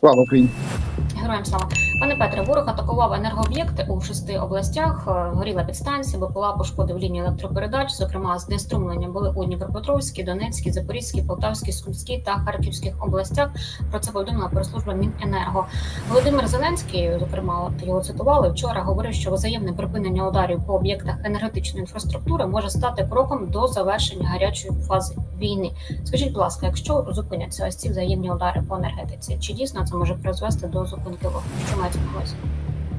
Слава Україні! Героям слава. Пане Петре, ворог атакував енергооб'єкти у шести областях. Е, Горіла підстанція, БПЛА пошкодив лінії електропередач. Зокрема, знеструмлення були у Дніпропетровській, Донецькій, Запорізькій, Полтавській, Сумській та Харківських областях. Про це повідомила прес-служба Міненерго. Володимир Зеленський, зокрема, його цитували вчора. Говорив, що взаємне припинення ударів по об'єктах енергетичної інфраструктури може стати кроком до завершення гарячої фази війни. Скажіть, будь ласка, якщо зупиняться ось ці взаємні удари по енергетиці, чи дійсно це може призвести до зупинки вогню? Що на увазі?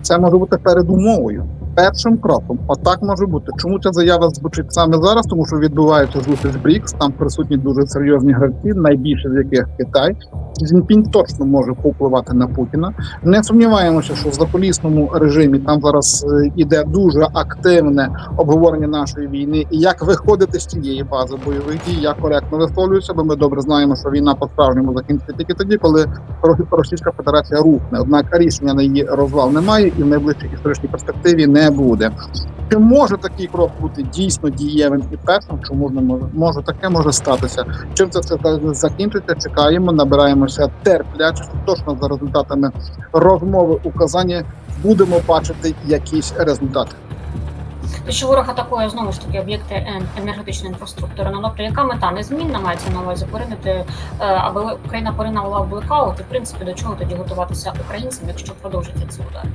Це може бути передумовою, першим кроком. Отак може бути. Чому ця заява звучить саме зараз? Тому що відбувається зустріч БРІКС, там присутні дуже серйозні гравці, найбільше з яких Китай. Цзіньпінь точно може повпливати на Путіна. Не сумніваємося, що в закулісному режимі там зараз е, іде дуже активне обговорення нашої війни і як виходити з цієї фази бойових дій. Я коректно висловлююся, бо ми добре знаємо, що війна по справжньому закінчиться тільки тоді, коли Російська Федерація рухне. Однак рішення на її розвал немає і в найближчій історичній перспективі не буде. Чи може такий крок бути дійсно дієвим і першим? Чому не може? Може таке може статися. Чим це все закінчиться? Чекаємо, набираємося терплячості. Точно за результатами розмови у Казані будемо бачити якісь результати. Що ворог атакує знову ж таки об'єкти енергетичної інфраструктури. Ну, добре, яка мета незмінна мається на увазі поринити, е, аби Україна поринала в блекаут, і в принципі до чого тоді готуватися українцям, якщо продовжиться ці удари?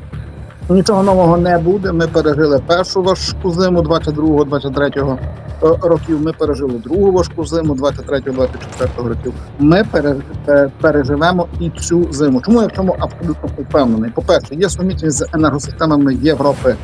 Нічого нового не буде. Ми пережили першу важку зиму 22-23 років. Ми пережили другу важку зиму 23-24 років. Ми е, переживемо і цю зиму. Чому я в цьому абсолютно впевнений? По перше, є сумітність з енергосистемами Європи.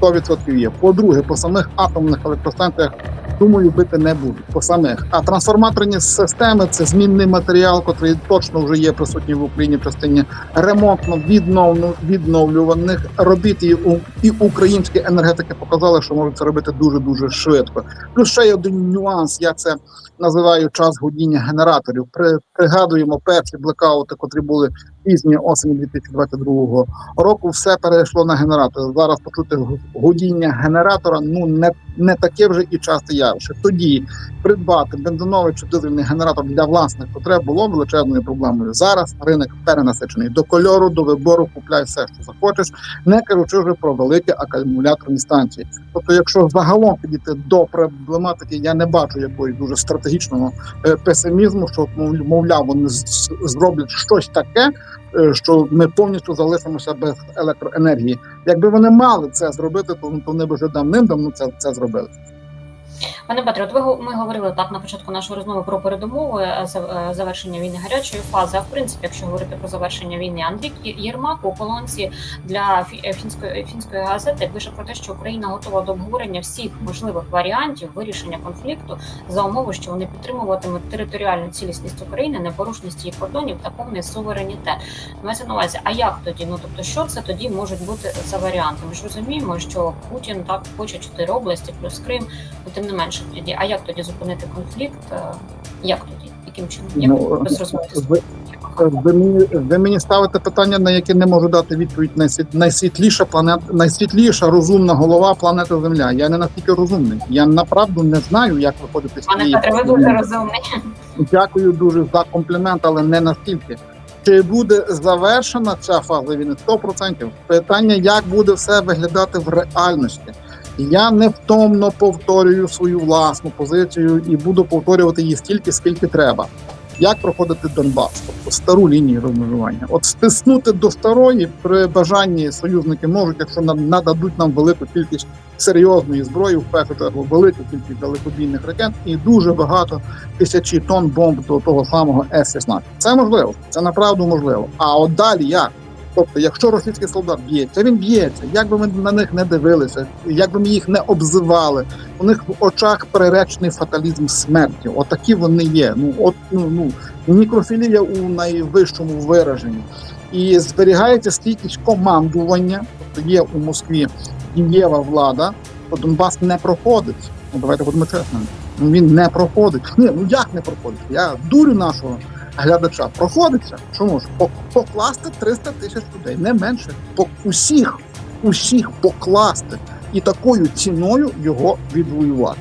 100% є. По-друге, по самих атомних електростанціях думаю, бити не будуть. По самих. А трансформаторні системи це змінний матеріал, який точно вже є присутній в Україні в частині ремонтно відновлю, відновлюваних робіт і, і українські енергетики показали, що можуть це робити дуже дуже швидко. Плюс ще один нюанс. Я це називаю час годіння генераторів. При, пригадуємо перші блекаути, котрі були пізні осені 2022 року. Все перейшло на генератори. Зараз почути гудіння генератора ну не, не таке вже і часте явище. Тоді придбати бензиновий чи дизельний генератор для власних потреб було величезною проблемою. Зараз ринок перенасичений до кольору, до вибору купляй все, що захочеш, не кажучи вже про великі акумуляторні станції. Тобто, якщо загалом підійти до проблематики, я не бачу якоїсь дуже стратегічного е, песимізму, що мов- мовляв, вони зроблять щось таке, е, що ми повністю залишимося без електроенергії. Якби вони мали це зробити, то вони б вже давним-давно це, це зробили. Пане Петре, от ви ми говорили так на початку нашої розмови про передумови е, е, завершення війни гарячої фази. А в принципі, якщо говорити про завершення війни, Андрій Єрмак у колонці для е, фінської фінської газети пише про те, що Україна готова до обговорення всіх можливих варіантів вирішення конфлікту за умови, що вони підтримуватимуть територіальну цілісність України, непорушність її кордонів та повний суверенітет. Мається на увазі, а як тоді? Ну тобто, що це тоді можуть бути за варіанти? Ми ж розуміємо, що Путін так хоче чотири області плюс Крим. Тим не менше тоді. А як тоді зупинити конфлікт? Е, Як тоді? Яким чином? Як Ну, без розмови? ви- Ви мені, ви мені ставите питання, на яке не можу дати відповідь. Найсвіт, найсвітліша планета, найсвітліша розумна голова планети Земля. Я не настільки розумний. Я направду не знаю, як виходити з Пане Петре, ви дуже розумний. Дякую дуже за комплімент, але не настільки. Чи буде завершена ця фаза війни? 100%. Питання, як буде все виглядати в реальності. Я невтомно повторюю свою власну позицію і буду повторювати її стільки, скільки треба. Як проходити Донбас, тобто стару лінію розмежування? От стиснути до старої при бажанні союзники можуть, якщо нададуть нам велику кількість серйозної зброї, в першу чергу велику кількість далекобійних ракет і дуже багато тисячі тонн бомб до того самого С-16. Це можливо, це направду можливо. А от далі як? Тобто, якщо російський солдат б'ється, він б'ється. Як би ми на них не дивилися, як би ми їх не обзивали, у них в очах приречений фаталізм смерті. Отакі вони є. Ну от ну ну нікрофілія у найвищому вираженні. І зберігається стійкість командування. Тобто є у Москві дієва влада, то Донбас не проходить. Ну давайте будемо чесними. Він не проходить. Ні, ну як не проходить? Я дурю нашого глядача. Проходиться. Чому ж? Покласти 300 тисяч людей, не менше. По усіх, усіх покласти і такою ціною його відвоювати.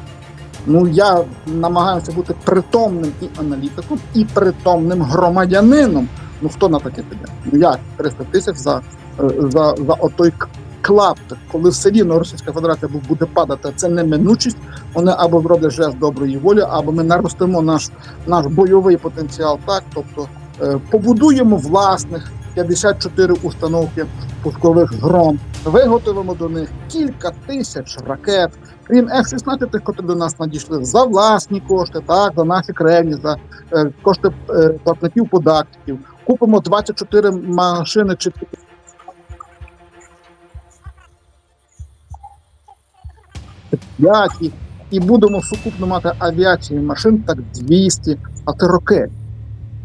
Ну я намагаюся бути притомним і аналітиком, і притомним громадянином Ну хто на таке піде? Ну як 300 тисяч за, е, за, за отой клаптик, коли все рівно Російська Федерація буде падати, це неминучість. Вони або зроблять жест доброї волі, або ми наростимо наш, наш бойовий потенціал так. Тобто е, побудуємо власних 54 установки пускових гром, виготовимо до них кілька тисяч ракет. Крім F-16, які до нас надійшли за власні кошти, так, за наші кремні, за е, кошти е, платників податків. Купимо 24 машини чи п'ять і будемо сукупно мати авіації машин так 200, а це роки.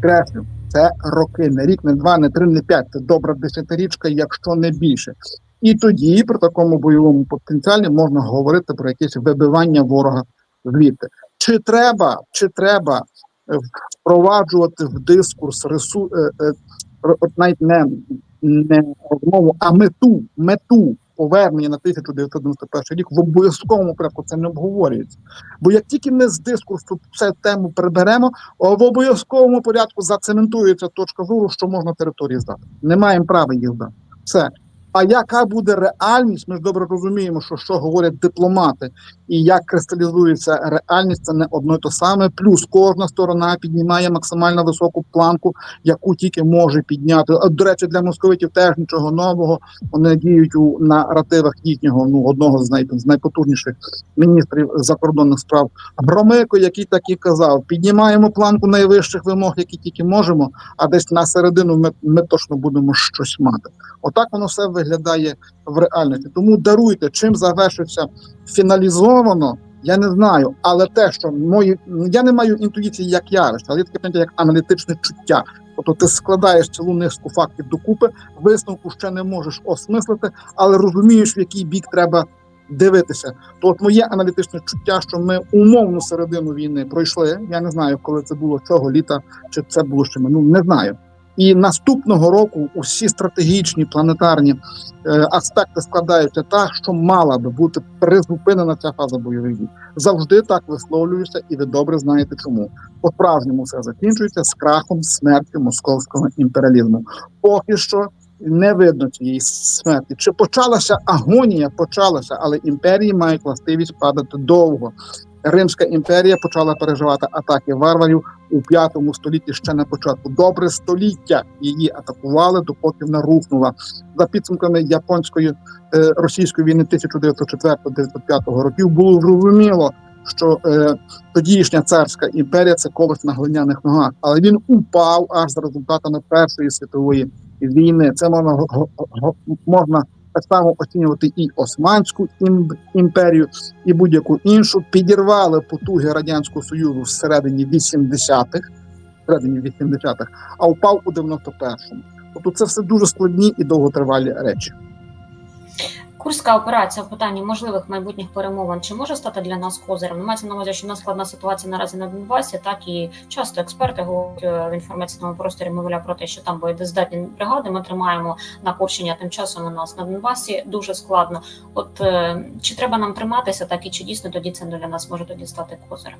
Креслю, це роки, не рік, не два, не три, не п'ять. Це добра десятирічка, якщо не більше. І тоді при такому бойовому потенціалі можна говорити про якесь вибивання ворога звідти. Чи треба, чи треба е, впроваджувати в дискурс ресу, е, е, навіть не, не розмову, а мету, мету повернення на 1991 рік в обов'язковому порядку це не обговорюється. Бо як тільки ми з дискурсу цю тему приберемо, в обов'язковому порядку зацементується точка зору, що можна території здати. Не маємо права їх здати. Все. А яка буде реальність? Ми ж добре розуміємо, що що говорять дипломати, і як кристалізується реальність, це не одно й то саме. Плюс кожна сторона піднімає максимально високу планку, яку тільки може підняти. До речі, для московитів теж нічого нового. Вони діють у наративах їхнього ну одного з, най, з найпотужніших міністрів закордонних справ Громико, який так і казав: піднімаємо планку найвищих вимог, які тільки можемо. А десь на середину ми, ми точно будемо щось мати. Отак воно все виглядає в реальності. Тому даруйте, чим завершиться фіналізовано. Я не знаю, але те, що мої я не маю інтуїції як явище, але є таке поняття, як аналітичне чуття. Тобто ти складаєш цілу низку фактів докупи, висновку ще не можеш осмислити, але розумієш, в який бік треба дивитися. То от моє аналітичне чуття, що ми умовну середину війни пройшли. Я не знаю, коли це було цього літа, чи це було ще минулого, не знаю. І наступного року усі стратегічні планетарні е, аспекти складаються так, що мала би бути призупинена ця фаза бойових дій. Завжди так висловлююся, і ви добре знаєте, чому по справжньому все закінчується з крахом смерті московського імперіалізму. Поки що не видно цієї смерті. Чи почалася агонія? Почалася, але імперії мають властивість падати довго. Римська імперія почала переживати атаки варварів у п'ятому столітті ще на початку. Добре століття її атакували, допоки вона рухнула. За підсумками японської е, російської війни 1904-1905 років було зрозуміло, що е, тодішня царська імперія це колос на глиняних ногах, але він упав аж за результатами Першої світової війни. Це можна можна так само оцінювати і Османську ім- імперію, і будь-яку іншу. Підірвали потуги радянського союзу всередині 80-х, всередині 80-х, а впав у 91-му. Тобто це все дуже складні і довготривалі речі. Курська операція в питанні можливих майбутніх перемовин чи може стати для нас козирем? Мається на увазі, що в нас складна ситуація наразі на Донбасі, так і часто експерти говорять е, в інформаційному просторі мовляв про те, що там боєздатні бригади ми тримаємо на Курщині, а тим часом у нас на Донбасі дуже складно. От е, чи треба нам триматися, так і чи дійсно тоді це для нас може тоді стати козирем?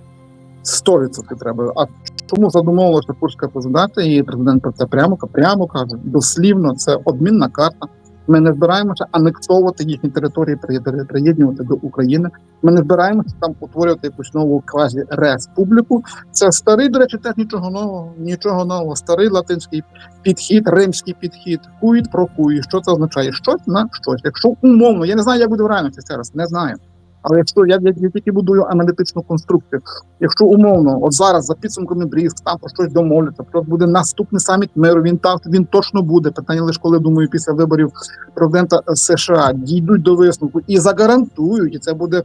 100% треба. А чому задумовувалася курська президента? І президент про це прямо прямо каже. Дослівно це обмінна карта. Ми не збираємося анексовувати їхні території, при- при- приєднувати до України. Ми не збираємося там утворювати якусь нову квазі республіку. Це старий, до речі, теж нічого нового, нічого нового. Старий латинський підхід, римський підхід. Куїт про куї. Що це означає? Щось на щось. Якщо умовно, я не знаю, як буде в реальності зараз, не знаю. Але якщо я, я, я тільки будую аналітичну конструкцію, якщо умовно, от зараз за підсумками Бріс, там про щось домовляться, про буде наступний саміт миру. Він там він точно буде. Питання лише коли думаю, після виборів президента США дійдуть до висновку і загарантують, і це буде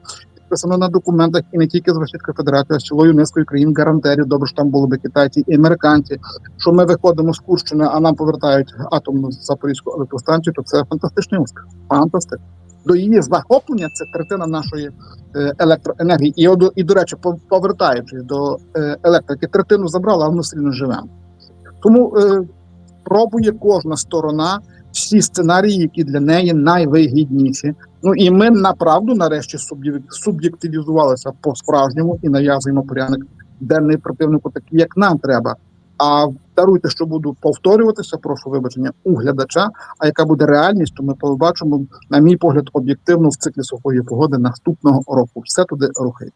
підписано на документах і не тільки з Російської Федерації, а з цілою низкою країн гарантерів. Добре, що там були би китайці і американці. Що ми виходимо з Курщини, а нам повертають атомну запорізьку електростанцію, то це фантастичний успіх. Фантастик. До її захоплення це третина нашої е, електроенергії. І, і до речі, по- повертаючись до е, електрики, третину забрала, а ми все одно живемо. Тому е, пробує кожна сторона всі сценарії, які для неї найвигідніші. Ну і ми направду нарешті суб'єк- суб'єктивізувалися по-справжньому і нав'язуємо порядок денний противнику, такий, як нам треба. А даруйте, що буду повторюватися, прошу вибачення у глядача. А яка буде реальність, то ми побачимо, на мій погляд, об'єктивно в циклі сухої погоди наступного року. Все туди рухає.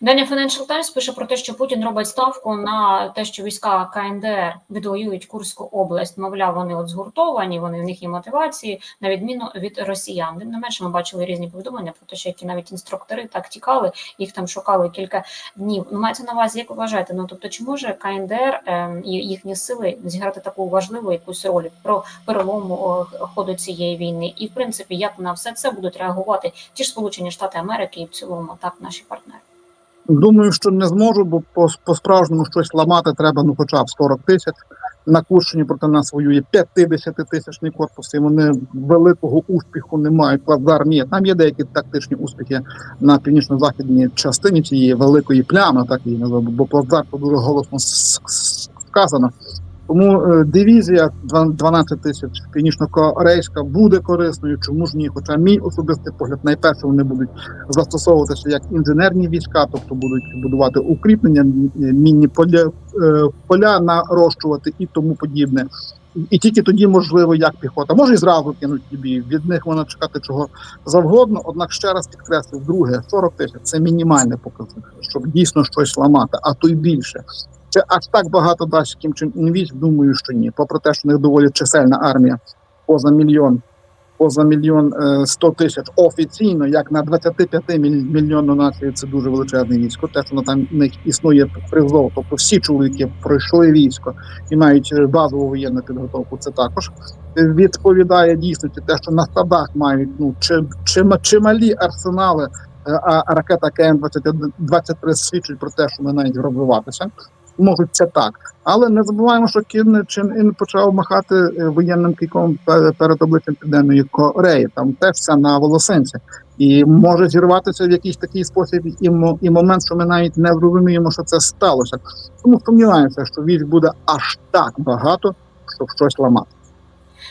Дання Financial Times пише про те, що Путін робить ставку на те, що війська КНДР відвоюють Курську область. Мовляв, вони от згуртовані, вони в них є мотивації, на відміну від росіян. Не менше, ми бачили різні повідомлення про те, що які навіть інструктори так тікали, їх там шукали кілька днів. Ну, мається на увазі, як ви вважаєте? Ну тобто, чи може КНДР е, і їхні сили зіграти таку важливу якусь роль про перелому ходу цієї війни? І в принципі, як на все це будуть реагувати ті ж Сполучені Штати Америки і в цілому так наші партнери? Думаю, що не зможу, бо по, справжньому щось ламати треба ну хоча б 40 тисяч. На Курщині проти нас воює 50 тисячний корпус, і вони великого успіху не мають. Плацдарм є. Там є деякі тактичні успіхи на північно-західній частині цієї великої плями, так її називаю, бо плацдарм дуже голосно сказано. Тому е, дивізія 12 тисяч північно-корейська буде корисною. Чому ж ні? Хоча мій особистий погляд, найперше вони будуть застосовуватися як інженерні війська, тобто будуть будувати укріплення, мі- мінні поля, е, поля нарощувати і тому подібне. І тільки тоді можливо як піхота. Може і зразу кинуть тобі. Від них можна чекати чого завгодно. Однак ще раз підкреслю, друге 40 тисяч це мінімальний показник, щоб дійсно щось ламати, а то й більше. Чи аж так багато дасть Кім Чен Ін? Думаю, що ні. Попри те, що в них доволі чисельна армія, поза мільйон, поза мільйон е, сто тисяч офіційно, як на 25 міль- мільйонну націю, це дуже величезне військо. Те, що на там в них існує призов, тобто всі чоловіки пройшли військо і мають е, базову воєнну підготовку. Це також відповідає дійсності. Те, що на стадах мають ну чи, чи, чималі арсенали. е, А ракета КМ 23 свідчить про те, що ми навіть розвиватися можуть це так. Але не забуваємо, що Кін Чен Ін почав махати е, воєнним кійком перед обличчям Південної Кореї. Там теж все на волосинці. І може зірватися в якийсь такий спосіб і, і момент, що ми навіть не зрозуміємо, що це сталося. Тому сумніваємося, що військ буде аж так багато, щоб щось ламати.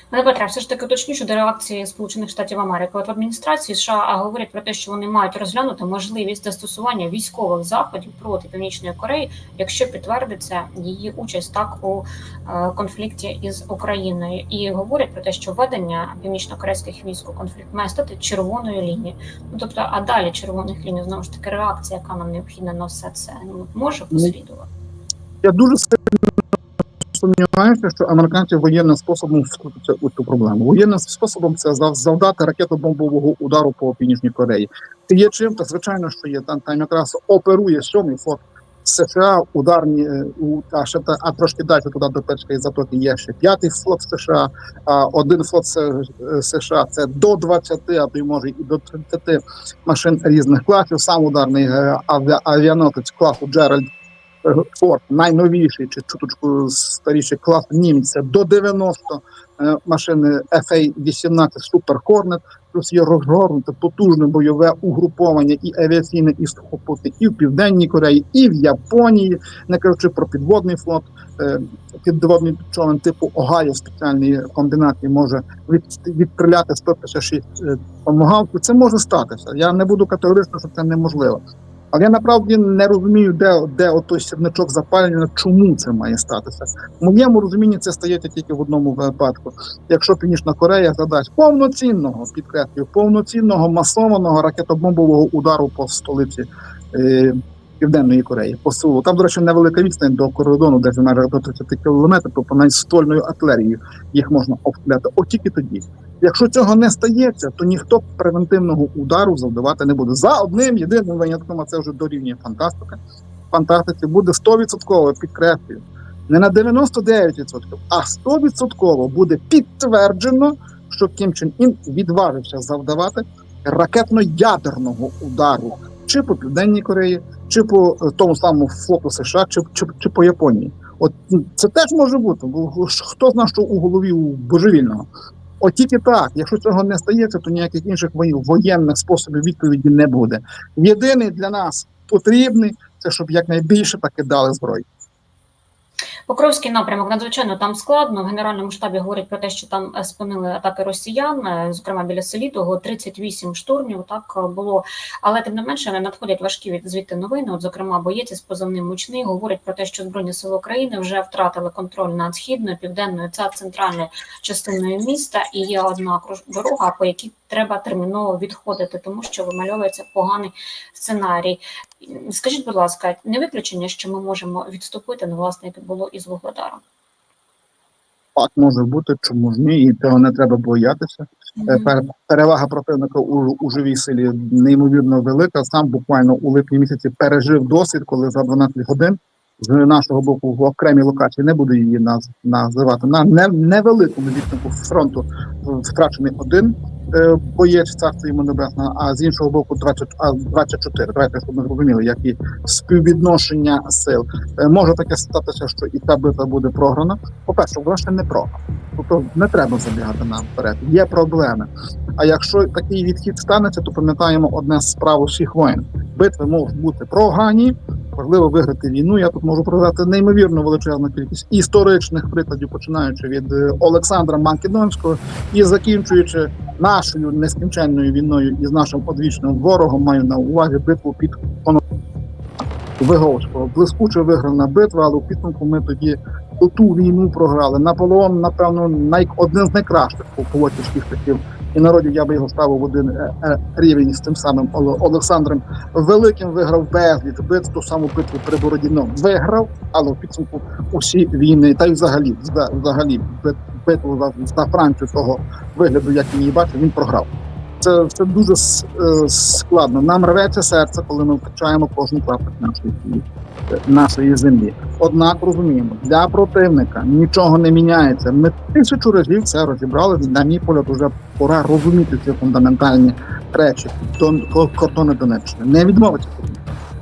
Пане Петре, все ж таки уточню щодо реакції Сполучених Штатів Америки. От в адміністрації США говорять про те, що вони мають розглянути можливість застосування військових заходів проти Північної Кореї, якщо підтвердиться її участь так у е, конфлікті із Україною, і говорять про те, що введення північно-корейських військ у конфлікт має стати червоною лінією. Ну тобто, а далі червоних ліній знову ж таки реакція, яка нам необхідна на все це, ну може послідувати. Я дуже сильно сумніваюся, що американці воєнним способом втрутяться у цю проблему. Воєнним способом це зав- завдати ракетобомбового удару по північній Кореї. Це є чим, та звичайно, що є там, там якраз оперує сьомий флот США, ударні е, у а ще та а трошки далі туди до Перської затоки є ще п'ятий флот США. А один флот е, США це до 20, а то й може і до 30 машин різних класів. Сам ударний е, авіа- авіаносець класу Джеральд Форд, найновіший чи чуточку старіший клас німця до 90 е, машини FA-18 Super Hornet, плюс є розгорнуте потужне бойове угруповання і авіаційне, і сухопутне, і в Південній Кореї, і в Японії, не кажучи про підводний флот, е, підводний човен типу Огайо спеціальної комбінації може від, відстріляти 156 е, томагавків. Це може статися. Я не буду категорично, що це неможливо. Але я направді не розумію, де, де отой сірничок запалення, чому це має статися. В моєму розумінні це стається тільки в одному випадку. Якщо Північна Корея задасть повноцінного, підкреслюю, повноцінного масованого ракетобомбового удару по столиці е, Південної Кореї, по Сеулу. Там, до речі, невелика відстань до кордону, десь в до 30 кілометрів, тобто навіть ствольною артилерією їх можна обстріляти. От тільки тоді. Якщо цього не стається, то ніхто превентивного удару завдавати не буде. За одним єдиним винятком, а це вже дорівнює фантастика. Фантастиці буде 100% підкреслюю. Не на 99%, а 100% буде підтверджено, що Кім Чен Ін відважився завдавати ракетно-ядерного удару чи по Південній Кореї, чи по е, тому самому флоту США, чи, чи, чи по Японії. От це теж може бути, бо хто знає, що у голові у божевільного. От тільки так, якщо цього не стається, то ніяких інших воєн- воєнних способів відповіді не буде. Єдиний для нас потрібний це щоб якнайбільше таки дали зброї. Покровський напрямок надзвичайно там складно. В генеральному штабі говорять про те, що там е, спинили атаки росіян, е, зокрема біля Селітого, 38 штурмів. Так е, було, але тим не менше надходять важкі від звідти новини. От, зокрема, боєць із позивним мучний говорять про те, що збройні сили України вже втратили контроль над східною, південною та центральною частиною міста, і є одна дорога, по якій треба терміново відходити, тому що вимальовується поганий сценарій. Скажіть, будь ласка, не виключення, що ми можемо відступити, ну, власне, як було із Вугледаром? Так може бути, чому ж ні, і цього не треба боятися. Е, пер- Перевага противника у, у живій силі неймовірно велика. Сам буквально у липні місяці пережив досвід, коли за 12 годин з нашого боку в окремій локації не буду її наз, називати. На не, невеликому відтинку фронту втрачений один боєць царство йому небесного, а з іншого боку 20, а, 24. Давайте щоб ми зрозуміли, які співвідношення сил. Е, може таке статися, що і та битва буде програна. По-перше, вона ще не програна. Тобто не треба забігати наперед. Є проблеми. А якщо такий відхід станеться, то пам'ятаємо одне з справ усіх воїн. Битви можуть бути прогані, важливо виграти війну. Я тут можу продати неймовірно величезну кількість історичних прикладів, починаючи від е, Олександра Македонського і закінчуючи нашою нескінченною війною із нашим одвічним ворогом, маю на увазі битву під Виговського. Блискуче виграна битва, але у підсумку ми тоді ту війну програли. Наполеон, напевно, най... один з найкращих полководчих часів. І народів я би його ставив в один е, е, рівень з тим самим Оле- Олександром Великим. Виграв безліч битв, ту саму битву при Бородіно виграв, але в підсумку усі війни, та й взагалі, вза- взагалі бит- битву за Францію того вигляду, як він її бачив, він програв. Це, це дуже е, складно. Нам рветься серце, коли ми втрачаємо кожну клаптик нашої е, нашої землі. Однак розуміємо, для противника нічого не міняється. Ми тисячу разів це розібрали. На мій погляд, вже пора розуміти ці фундаментальні речі. Дон ко- кордони Донеччини. Не відмовиться.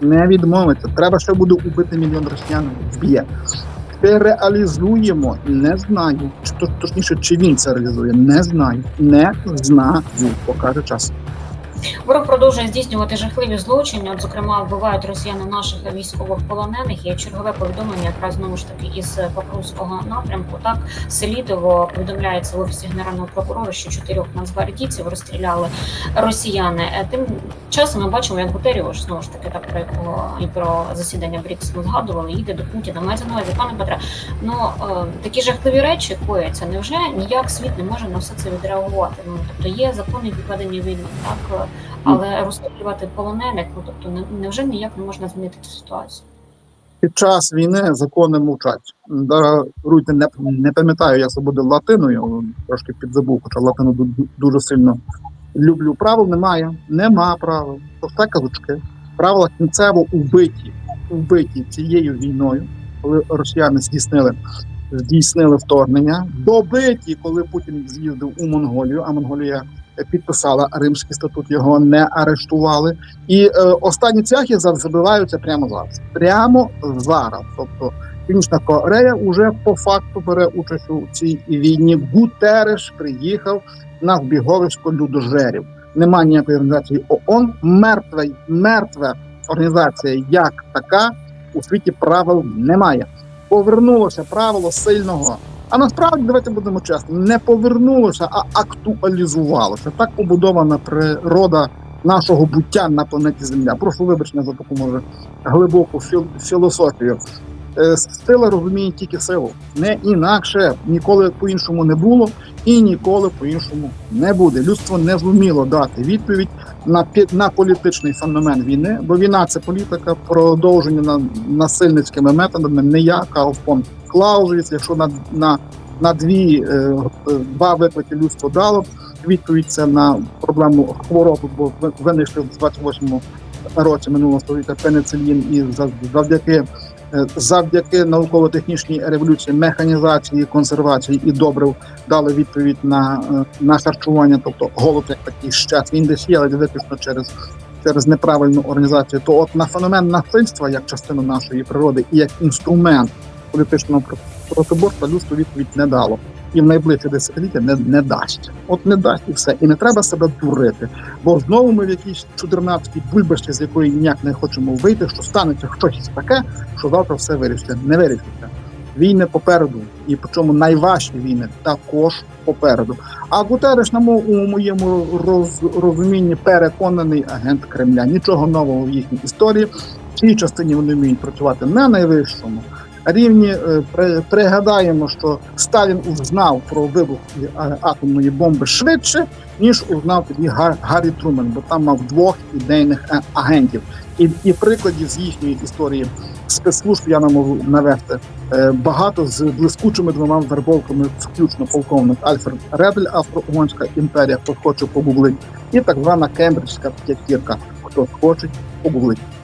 Не відмовиться. Треба ще буде убити мільйон росіян. Вб'є. Це реалізуємо. Не знаю. Точніше, чи він це реалізує? Не знаю. Не знаю. Покаже час. Ворог продовжує здійснювати жахливі злочини. От, зокрема, вбивають росіяни наших військових полонених. Є чергове повідомлення, якраз знову ж таки із Покровського напрямку. Так Селітово повідомляється в офісі генерального прокурора, що чотирьох нацгвардійців розстріляли росіяни. Е, Тим часом ми бачимо, як Гутеріош, знову ж таки, так про якого і про засідання БРІКС ми згадували, їде до Путіна. Мається на увазі, пане Петре, ну е, такі жахливі речі кояться. Невже ніяк світ не може на все це відреагувати? Ну тобто є закони відведення війни, так але розстрілювати полонених, ну тобто не- невже ніяк не можна змінити цю ситуацію? Під час війни закони мовчать. Даруйте, не, не пам'ятаю, як це латиною, трошки підзабув, хоча латину дуже сильно люблю. Правил немає, нема правил. То все казочки. Правила кінцево убиті, убиті цією війною, коли росіяни здійснили, здійснили вторгнення, добиті, коли Путін з'їздив у Монголію, а Монголія підписала Римський статут, його не арештували. І е, останні цяхи забиваються прямо зараз. Прямо зараз. Тобто Північна Корея вже по факту бере участь у цій війні. Гутереш приїхав на збіговисько людожерів. Нема ніякої організації ООН. Мертва, мертва організація як така у світі правил немає. Повернулося правило сильного. А насправді давайте будемо чесні, не повернулося, а актуалізувалося. Так побудована природа нашого буття на планеті Земля. Прошу вибачення за таку може глибоку філ- філософію. Е, Сила розуміє тільки силу, не інакше ніколи по-іншому не було і ніколи по-іншому не буде. Людство не зуміло дати відповідь на на політичний феномен війни, бо війна це політика, продовження на насильницькими методами. Не я Карл фон Клаузевіц, якщо на на, на дві е, е, два виклики людство дало відповідь це на проблему хвороби, бо ви- винайшли в 28-му році минулого століття пеницилін і за- завдяки. е, Завдяки науково-технічній революції, механізації, консервації і добрив дали відповідь на, на харчування, тобто голод як такий щас. Він десь є, але виключно через, через неправильну організацію. То от на феномен насильства як частину нашої природи і як інструмент політичного про- протиборства людство відповідь не дало. І в найближче десятиліття не, не дасть. От не дасть і все. І не треба себе дурити. Бо знову ми в якійсь чудернацькій бульбашці, з якої ніяк не хочемо вийти, що станеться щось таке, що завтра все вирішиться. Не вирішиться. Війни попереду, і причому найважчі війни також попереду. А Гутереш, на у моєму роз, розумінні, переконаний агент Кремля. Нічого нового в їхній історії. В цій частині вони вміють працювати на найвищому рівні. Е, при- Пригадаємо, що Сталін узнав про вибух е, атомної бомби швидше, ніж узнав тоді Га- Гаррі Трумен, бо там мав двох ідейних е, агентів. І, і прикладів з їхньої історії спецслужб я нам можу навести багато з блискучими двома вербовками, включно полковник Альфред Редель, Австро-Угорська імперія, хто хоче погуглить, і так звана Кембриджська п'ятірка, хто хоче погуглить.